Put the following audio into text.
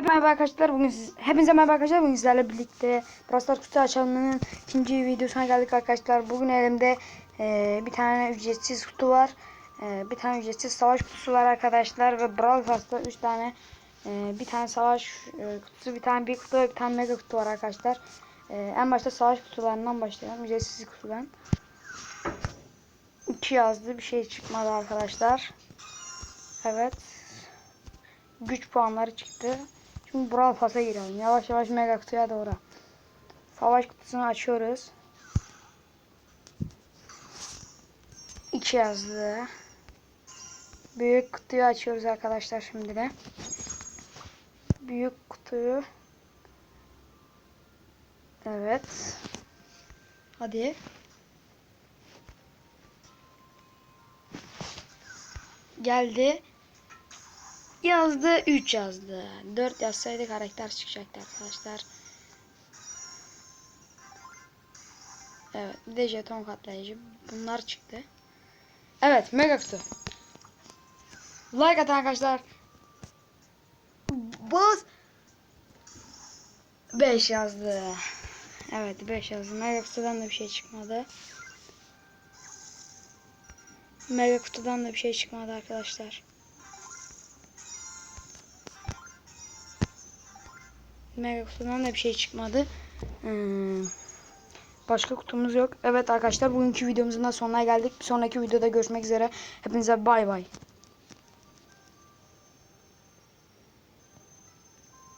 merhaba arkadaşlar. Bugün siz, hepinize merhaba arkadaşlar. Bugün sizlerle birlikte Brawl Stars kutu açılımının ikinci videosuna geldik arkadaşlar. Bugün elimde e, bir tane ücretsiz kutu var. E, bir tane ücretsiz savaş kutusu var arkadaşlar ve Brawl Stars'ta 3 tane e, bir tane savaş e, kutusu, bir tane bir kutu ve bir tane mega kutu var arkadaşlar. E, en başta savaş kutularından başlayalım. Ücretsiz kutudan. 2 yazdı. Bir şey çıkmadı arkadaşlar. Evet. Güç puanları çıktı. Şimdi Brawl Pass'a girelim. Yavaş yavaş mega kutuya doğru. Savaş kutusunu açıyoruz. 2 yazdı. Büyük kutuyu açıyoruz arkadaşlar şimdi de. Büyük kutuyu. Evet. Hadi. Geldi. Yazdı 3 yazdı. 4 yazsaydı karakter çıkacaktı arkadaşlar. Evet bir de jeton katlayıcı. Bunlar çıktı. Evet mega kutu. Like atın arkadaşlar. Bas. 5 yazdı. Evet 5 yazdı. Mega kutudan da bir şey çıkmadı. Mega kutudan da bir şey çıkmadı arkadaşlar. Mega kutudan da bir şey çıkmadı. Hmm. Başka kutumuz yok. Evet arkadaşlar bugünkü videomuzun da sonuna geldik. Bir sonraki videoda görüşmek üzere. Hepinize bay bay.